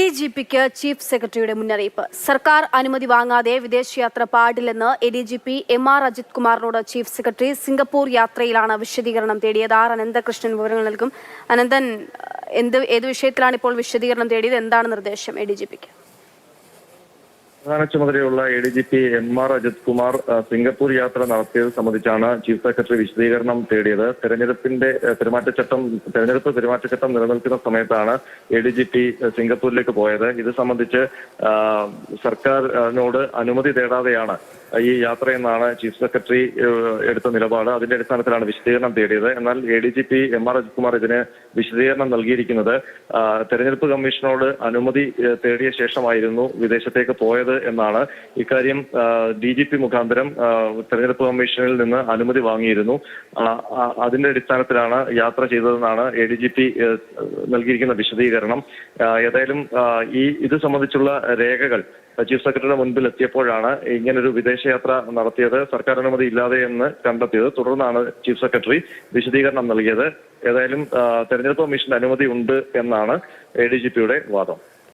D G പിക്ക് chief സെക്രട്ടറിയുടെ മുന്നറിയിപ്പ്. സർക്കാർ അനുമതി വാങ്ങാതെ വിദേശയാത്ര പാടില്ലെന്ന് A D G P M R Ajith കുമാറിനോട് chief secretary Singapore യാത്രയിലാണ് വിശദീകരണം തേടിയത്. ആർ അനന്തകൃഷ്ണൻ വിവരങ്ങൾ നൽകും. അനന്തൻ എന്ത് ഏത് വിഷയത്തിലാണ് ഇപ്പോൾ വിശദീകരണം തേടിയത്? എന്താണ് നിർദ്ദേശം എ ഡി ജി പിക്ക്? പ്രധാന ചുമതലയുള്ള A D G P M R Ajith Kumar Singapore യാത്ര നടത്തിയത് സംബന്ധിച്ചാണ് ചീഫ് സെക്രട്ടറി വിശദീകരണം തേടിയത്. തെരഞ്ഞെടുപ്പിന്റെ പെരുമാറ്റച്ചട്ടം തെരഞ്ഞെടുപ്പ് പെരുമാറ്റച്ചട്ടം നിലനിൽക്കുന്ന സമയത്താണ് എ ഡി ജി പി സിംഗപ്പൂരിലേക്ക് പോയത്. ഇത് സംബന്ധിച്ച് സർക്കാരിനോട് അനുമതി തേടാതെയാണ് ഈ യാത്രയെന്നാണ് ചീഫ് സെക്രട്ടറി എടുത്ത നിലപാട്. അതിന്റെ അടിസ്ഥാനത്തിലാണ് വിശദീകരണം തേടിയത്. എന്നാൽ A D G P M R Ajith Kumar ഇതിന് വിശദീകരണം നൽകിയിരിക്കുന്നത്. തെരഞ്ഞെടുപ്പ് കമ്മീഷനോട് അനുമതി തേടിയ ശേഷമായിരുന്നു വിദേശത്തേക്ക് പോയത് എന്നാണ് ഇക്കാര്യം ഡി ജി പി മുഖാന്തരം തെരഞ്ഞെടുപ്പ് കമ്മീഷനിൽ നിന്ന് അനുമതി വാങ്ങിയിരുന്നു. അതിന്റെ അടിസ്ഥാനത്തിലാണ് യാത്ര ചെയ്തതെന്നാണ് എ ഡി ജി പി നൽകിയിരിക്കുന്ന വിശദീകരണം. ഏതായാലും ഈ ഇത് സംബന്ധിച്ചുള്ള രേഖകൾ ചീഫ് സെക്രട്ടറിയുടെ മുൻപിൽ എത്തിയപ്പോഴാണ് ഇങ്ങനൊരു വിദേശയാത്ര നടത്തിയത് സർക്കാർ അനുമതി ഇല്ലാതെ എന്ന് കണ്ടെത്തിയത്. തുടർന്നാണ് ചീഫ് സെക്രട്ടറി വിശദീകരണം നൽകിയത്. ഏതായാലും തെരഞ്ഞെടുപ്പ് കമ്മീഷന്റെ അനുമതി ഉണ്ട് എന്നാണ് എ ഡി ജി പിയുടെ വാദം.